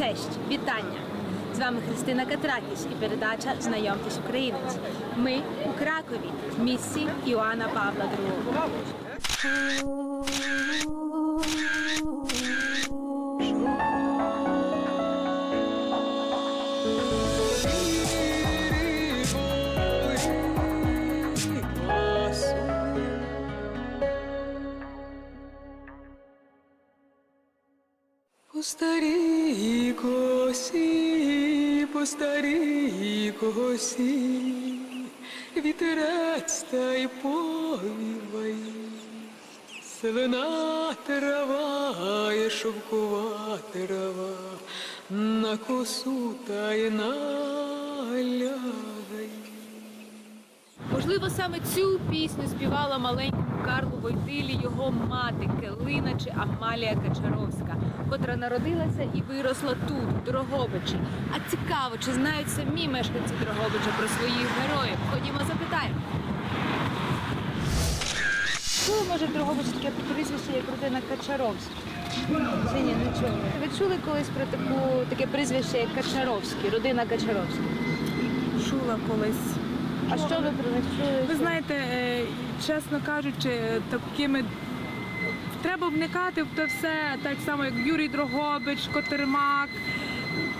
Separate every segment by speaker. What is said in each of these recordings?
Speaker 1: Честь, вітання! З вами Христина Катракіс і передача Знайомтесь Українець. Ми у Кракові, в місці Іоанна Павла II.
Speaker 2: По старій косі, по старій косі, вітерець та й повівай. Зелена трава, є шовкова трава, на косу та й налягай.
Speaker 1: Можливо, саме цю пісню співала маленькому Карлу Войтилі його мати Келина чи Амалія Качаровська, котра народилася і виросла тут, в Дрогобичі. А цікаво, чи знають самі мешканці Дрогобича про своїх героїв? Ходімо, запитаємо. Чули, може, в Дрогобичі таке прізвище, як родина Качаровська? Чи ні, не чули. Ви чули колись про таку, таке прізвище, як Качаровський, родина Качаровська?
Speaker 3: Чула колись.
Speaker 1: А що ви про них чули?
Speaker 3: Ви знаєте, е, чесно кажучи, такими треба вникати в те все, так само як Юрій Дрогобич, Котермак.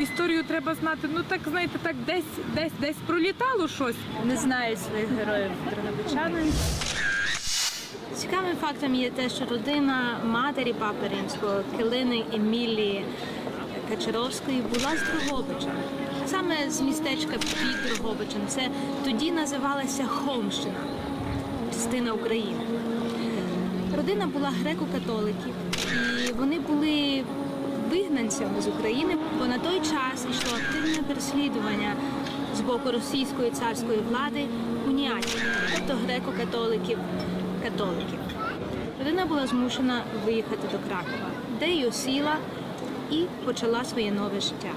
Speaker 3: Історію треба знати. Ну так знаєте, так десь десь десь пролітало щось.
Speaker 1: не знають своїх героїв дрогобичани. Цікавим фактом є те, що родина матері Папи Римського, Килини Емілії Качаровської, була з Дрогобича. Саме з містечка під Дрогобичем. Це тоді називалася Холмщина, частина України. Родина була греко-католиків, і вони були вигнанцями з України, бо на той час йшло активне переслідування з боку російської царської влади уніатів, тобто греко-католиків, католиків. Родина була змушена виїхати до Кракова, де й осіла і почала своє нове життя.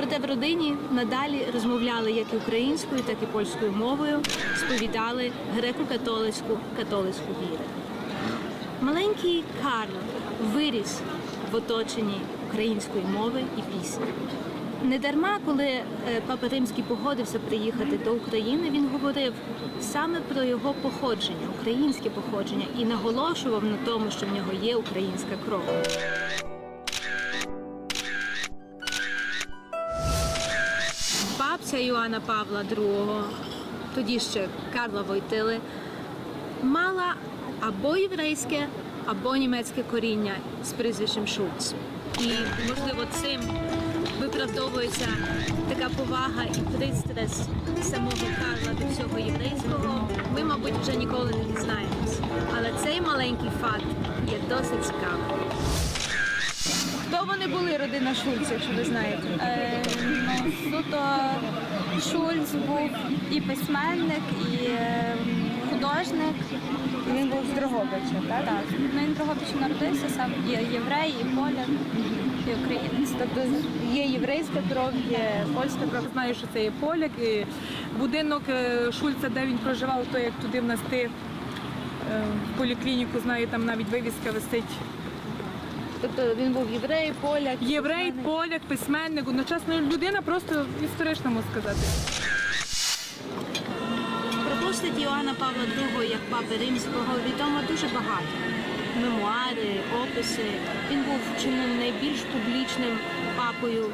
Speaker 1: Проте в родині надалі розмовляли як і українською, так і польською мовою, сповідали греко-католицьку католицьку віру. Маленький Карло виріс в оточенні української мови і пісні. Недарма, коли е, папа Римський погодився приїхати до України, він говорив саме про його походження, українське походження, і наголошував на тому, що в нього є українська кров. Бабця Іоанна Павла II, тоді ще Карла Войтили, мала або єврейське, або німецьке коріння з прізвищем Шульц. І, можливо, цим виправдовується така повага і пристрасть самого Карла до всього єврейського. Ми, мабуть, вже ніколи не дізнаємось. Але цей маленький факт є досить цікавим. Хто вони були, родина Шульц, якщо ви знаєте?
Speaker 4: Е, ну, суто Шульц був і письменник, і е, художник.
Speaker 1: Він був з Дрогобича, так?
Speaker 4: Так, ну, він в Дрогобичі народився, сам є єврей, і поляк, і українець.
Speaker 1: Тобто є єврейська кров, є польська кров.
Speaker 3: Знаю, що це є поляк. І будинок е, Шульца, де він проживав, то як туди внести е, в поліклініку, знаю, там навіть вивіска висить.
Speaker 1: Тобто він був єврей, поляк.
Speaker 3: Єврей, поляк, письменник, одночасно людина просто історично можна сказати.
Speaker 1: Про постать Іоанна Павла II як папи римського відомо дуже багато. Мемуари, описи. Він був чи не найбільш публічним папою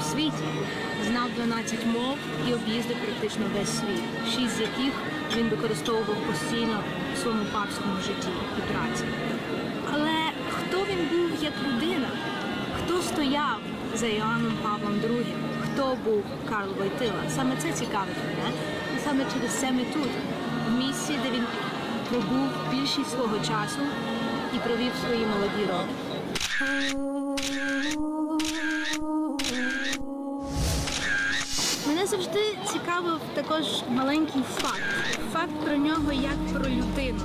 Speaker 1: в світі. Знав 12 мов і об'їздив практично весь світ, шість з яких він використовував постійно в своєму папському житті і праці. Але хто він був як людина? Хто стояв за Іоанном Павлом II? Хто був Карл Войтила? Саме це цікавить мене. І саме через це ми тут, в місці, де він пробув більшість свого часу і провів свої молоді роки. Цікавив також маленький факт. Факт про нього як про людину.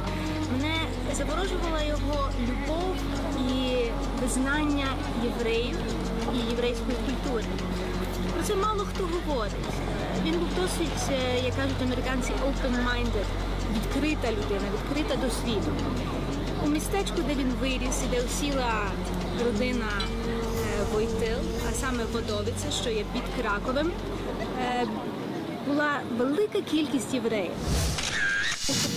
Speaker 1: Мене заворожувала його любов і визнання євреїв і єврейської культури. Про це мало хто говорить. Він був досить, е, як кажуть американці, open-minded, відкрита людина, відкрита до світу. У містечку, де він виріс і де осіла родина Войтил, а саме Водовиця, що є під Краковем, е, була велика кількість євреїв.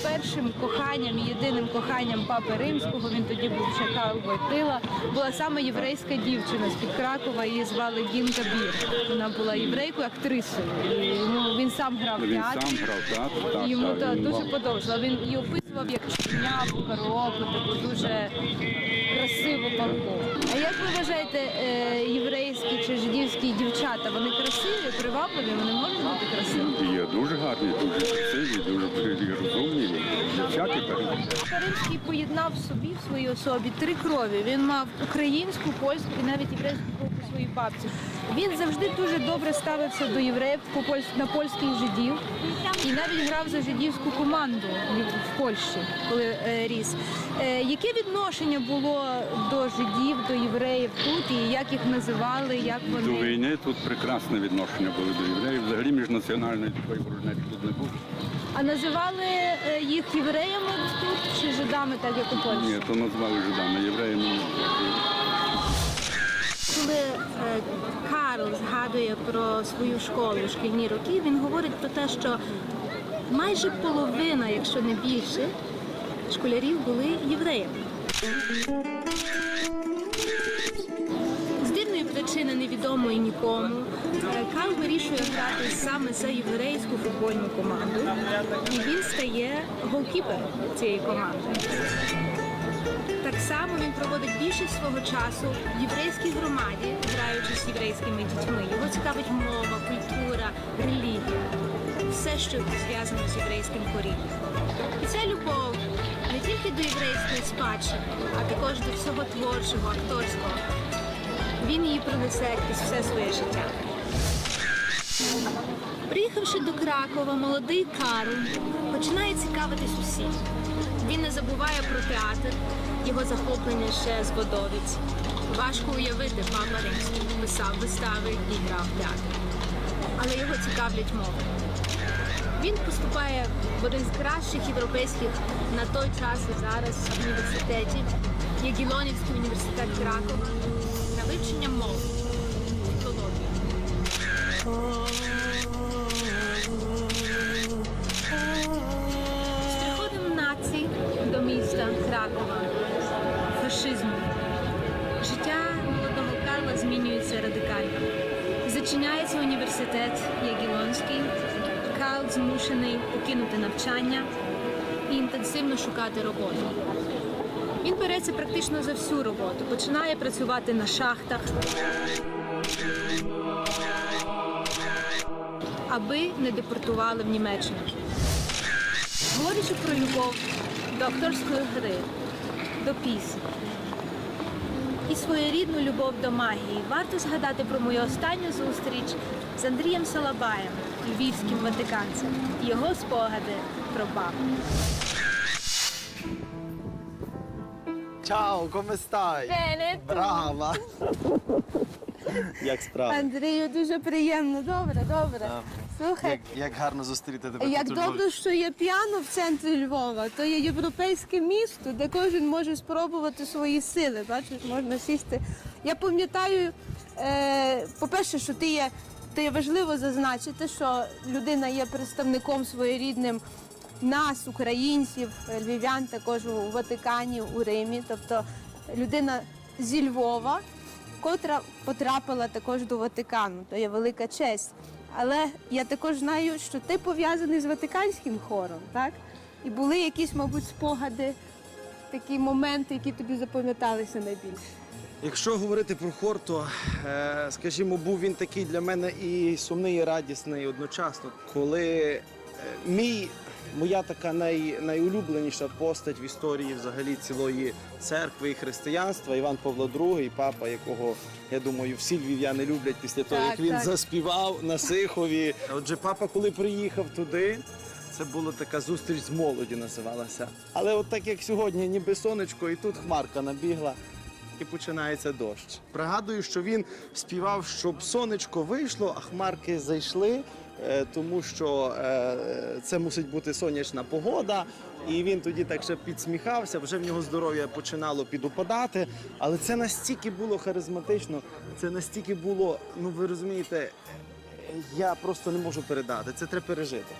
Speaker 1: Першим коханням, єдиним коханням папи римського, він тоді був ще Войтила, була саме єврейська дівчина з під Кракова, її звали Гінка Бір. Вона була єврейкою, актрисою. І йому- він сам грав в І Йому та, дуже подобалося. Він її описував як чорняву, караоку, таку дуже красиву палку. А як ви вважаєте, е, єврейські чи жидівські дівчата, вони красиві, привабливі, вони можуть бути красиві?
Speaker 5: Є дуже гарні, дуже красиві, дуже розумні. Дівчата.
Speaker 1: Папа поєднав в собі в своїй особі три крові. Він мав українську, польську і навіть єврейську своїй бабці. Він завжди дуже добре ставився до євреїв на польських жидів і навіть грав за жидівську команду в Польщі, коли е, ріс. Е, яке відношення було до жидів, до євреїв тут і як їх називали, як
Speaker 5: До війни тут прекрасне відношення було до євреїв. Взагалі міжнаціональної такої ворожнечі тут не було.
Speaker 1: а називали е, їх євреями тут чи жидами, так як у Польщі?
Speaker 5: Ні, то назвали жидами, євреями.
Speaker 1: Коли е, Карл згадує про свою школу, шкільні роки, він говорить про те, що майже половина, якщо не більше, школярів були євреями. З дивної причини невідомої нікому, е, Карл вирішує грати саме за єврейську футбольну команду, і він стає голкіпером цієї команди. Так само він проводить більшість свого часу в єврейській громаді, граючи з єврейськими дітьми. Його цікавить мова, культура, релігія, все, що зв'язано з єврейським корінням. І ця любов не тільки до єврейської спадщини, а також до всього творчого, акторського. Він її принесе крізь все своє життя. Приїхавши до Кракова, молодий Карл починає цікавитись усім. Він не забуває про театр, його захоплення ще з. Важко уявити, папа Римський писав вистави і грав в театрі. Але його цікавлять мови. Він поступає в один з кращих європейських на той час і зараз університетів, Ягілонівський університет Кракова, на вивчення мов, філології. Кракова, фашизму, життя молодого Карла змінюється радикально. Зачиняється університет Ягілонський. Карл змушений покинути навчання і інтенсивно шукати роботу. Він береться практично за всю роботу, починає працювати на шахтах, аби не депортували в Німеччину. Говорячи про любов до акторської гри, до пісні і своєрідну любов до магії, варто згадати про мою останню зустріч з Андрієм Салабаєм, львівським ватиканцем, і його спогади про папу.
Speaker 6: Ciao, come stai?
Speaker 7: Bene, tu?
Speaker 6: Brava! Як справи?
Speaker 7: Андрію, дуже приємно. Добре, добре. Слухай,
Speaker 6: Як, як гарно зустріти тебе
Speaker 7: як
Speaker 6: тут
Speaker 7: добре, що є піано в центрі Львова, то є європейське місто, де кожен може спробувати свої сили. Бачиш, можна сісти. Я пам'ятаю, е, по-перше, що ти є, ти є важливо зазначити, що людина є представником своєрідним нас, українців, львів'ян, також у Ватикані, у Римі. Тобто людина зі Львова, котра потрапила також до Ватикану. То є велика честь. Але я також знаю, що ти пов'язаний з Ватиканським хором, так? І були якісь, мабуть, спогади, такі моменти, які тобі запам'яталися найбільше.
Speaker 6: Якщо говорити про хор, то, е, скажімо, був він такий для мене і сумний, і радісний одночасно. Коли е, мій, моя така най, найулюбленіша постать в історії взагалі цілої церкви і християнства, Іван Павло II, папа, якого, я думаю, всі львів'яни люблять після того,
Speaker 7: Так,
Speaker 6: як він
Speaker 7: так.
Speaker 6: заспівав на Сихові. Отже, папа, коли приїхав туди, це була така зустріч з молоді, називалася. Але от так як сьогодні, ніби сонечко, і тут хмарка набігла. І починається дощ. Пригадую, що він співав, щоб сонечко вийшло, а хмарки зайшли, тому що е, це мусить бути сонячна погода. І він тоді так ще підсміхався, вже в нього здоров'я починало підупадати. Але це настільки було харизматично, це настільки було, ну ви розумієте, я просто не можу передати. Це треба пережити.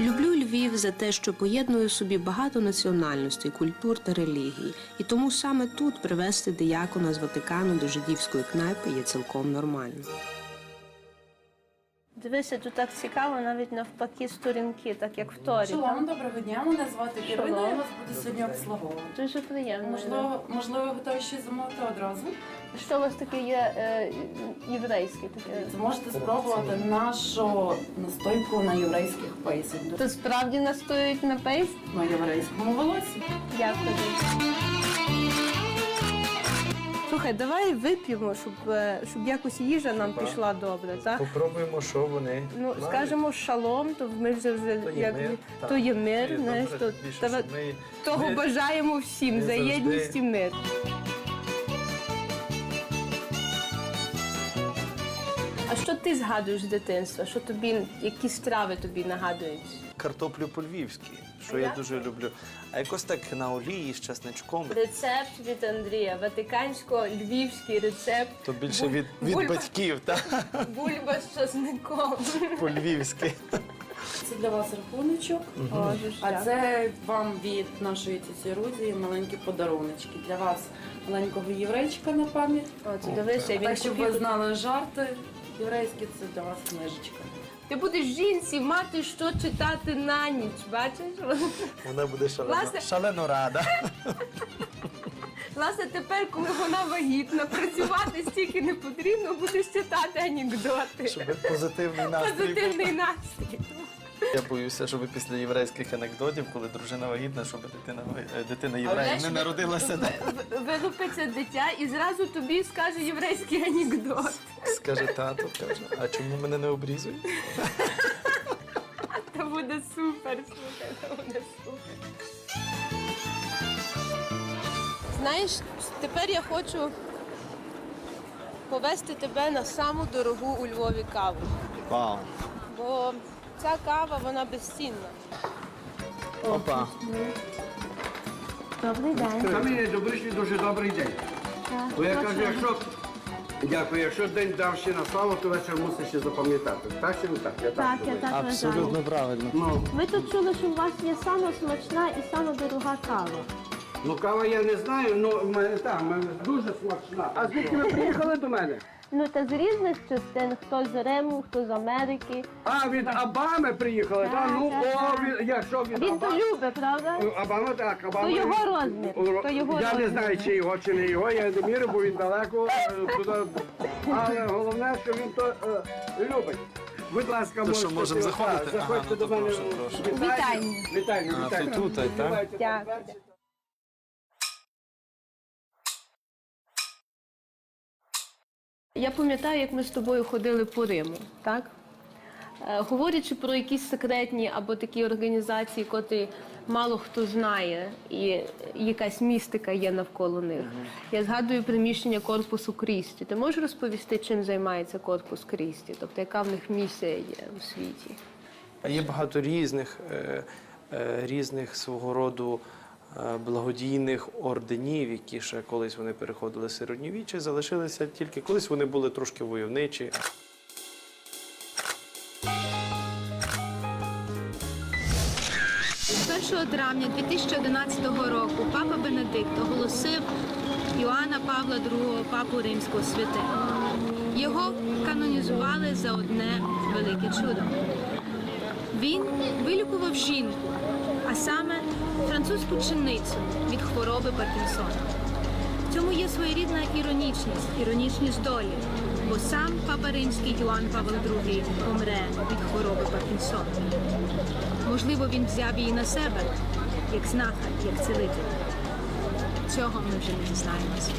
Speaker 8: Люблю Львів за те, що поєднує в собі багато національностей, культур та релігій, і тому саме тут привезти диякона з Ватикану до жидівської кнайпи є цілком нормально.
Speaker 7: Дивися, тут так цікаво, навіть навпаки сторінки, так як в Торі.
Speaker 9: Шалом, доброго дня. Мене звати Ірина. Я вас буду сьогодні обслуговувати.
Speaker 7: Дуже приємно.
Speaker 9: Можливо, можливо, ви готові ще замовити одразу.
Speaker 7: Що у вас таке є е, єврейське таке?
Speaker 9: Зможете спробувати нашу настойку на єврейських пейсах.
Speaker 7: То справді настоюють на пейст?
Speaker 9: На єврейському волосі.
Speaker 7: Дякую. Слухай, давай вип'ємо, щоб, е, щоб якось їжа нам пішла добре, так?
Speaker 6: Попробуємо, що вони.
Speaker 7: Ну, скажемо шалом, то ми вже вже як то є мир, знаєш, то, давай- того бажаємо всім
Speaker 6: ми
Speaker 7: за
Speaker 6: завжди-
Speaker 7: єдність і мир. А що ти згадуєш з дитинства? Що тобі, які страви тобі нагадують?
Speaker 6: Картоплю по-львівськи, що я дуже люблю. А якось так на олії з чесничком.
Speaker 7: Рецепт від Андрія, ватикансько-львівський рецепт.
Speaker 6: То більше від, від
Speaker 7: Бульба.
Speaker 6: батьків, так?
Speaker 7: Бульба з часником.
Speaker 6: По-львівськи.
Speaker 9: Це для вас рахуночок. А
Speaker 7: дякую.
Speaker 9: це вам від нашої тіті Рузі маленькі подаруночки. Для вас маленького єврейчика на пам'ять.
Speaker 7: О, це дивися, він
Speaker 9: Так, щоб ви знали жарти. Єврейські це для вас книжечка.
Speaker 7: Ти будеш жінці мати що читати на ніч, бачиш?
Speaker 6: Вона буде шалено,
Speaker 7: Власне-
Speaker 6: шалено рада.
Speaker 7: Власне, тепер, коли вона вагітна, працювати стільки не потрібно, будеш читати анекдоти.
Speaker 6: Щоб позитивний настрій.
Speaker 7: Позитивний настрій.
Speaker 6: Я боюся, щоб після єврейських анекдотів, коли дружина вагітна, щоб дитина, е, дитина єврея не народилася.
Speaker 7: Вилупиться дитя і зразу тобі скаже єврейський анекдот.
Speaker 6: Скаже тато, каже, а чому мене не обрізують?
Speaker 7: Це буде супер, слухай, це буде супер. Знаєш, тепер я хочу повести тебе на саму дорогу у Львові каву.
Speaker 6: Вау.
Speaker 7: Бо ця кава, вона безцінна.
Speaker 6: Опа.
Speaker 7: Добрий день.
Speaker 10: Самі добрий, дуже добрий день. Бо я кажу, якщо дякую, якщо день дав ще на славу, то вечір мусиш ще запам'ятати. Так чи не так? Я так,
Speaker 7: Так, я
Speaker 10: думаю.
Speaker 7: так
Speaker 6: Абсолютно правильно.
Speaker 10: Ну,
Speaker 7: Ми тут чули, що у вас є сама смачна і сама дорога кава.
Speaker 10: ну кава я не знаю, ну в мене так, в мене дуже смачна. А звідки ви приїхали до мене?
Speaker 7: Ну та з різних частин, хто з Риму, хто з Америки.
Speaker 10: А, від Абами приїхали, так?
Speaker 7: Так,
Speaker 10: Ну,
Speaker 7: так,
Speaker 10: о, від, якщо від
Speaker 7: Він то любить, правда?
Speaker 10: Абама так, Абама.
Speaker 7: То його розмір, то його
Speaker 10: я не
Speaker 7: розмір.
Speaker 10: знаю, чи його, чи не його, я не мірю, бо він далеко е, туди. Але головне, що він то е, любить. Будь ласка,
Speaker 6: То що,
Speaker 10: можете
Speaker 6: можемо заходити?
Speaker 10: так, Заходьте
Speaker 6: Ага, ну
Speaker 10: до
Speaker 6: то
Speaker 10: мене.
Speaker 6: прошу, прошу.
Speaker 10: Вітання. Вітання,
Speaker 6: А,
Speaker 10: вітання.
Speaker 6: то тут, так?
Speaker 10: Давайте,
Speaker 7: Дякую. Я пам'ятаю, як ми з тобою ходили по Риму, так? Е, Говорячи про якісь секретні або такі організації, котрі мало хто знає, і якась містика є навколо них. Я згадую приміщення корпусу Крісті. Ти можеш розповісти, чим займається корпус Крісті? Тобто, яка в них місія є у світі?
Speaker 11: Є багато різних, е, е, різних свого роду благодійних орденів, які ще колись вони переходили середньовіччя, залишилися тільки колись вони були трошки войовничі.
Speaker 1: З 1 травня 2011 року папа Бенедикт оголосив Іоанна Павла II папу римського святим. Його канонізували за одне велике чудо. Він вилікував жінку, а саме французьку чинницю від хвороби Паркінсона. В цьому є своєрідна іронічність, іронічність долі, бо сам папа римський Йоанн Павло II помре від хвороби Паркінсона. Можливо, він взяв її на себе, як знахар, як цілитель. Цього ми вже не дізнаємося.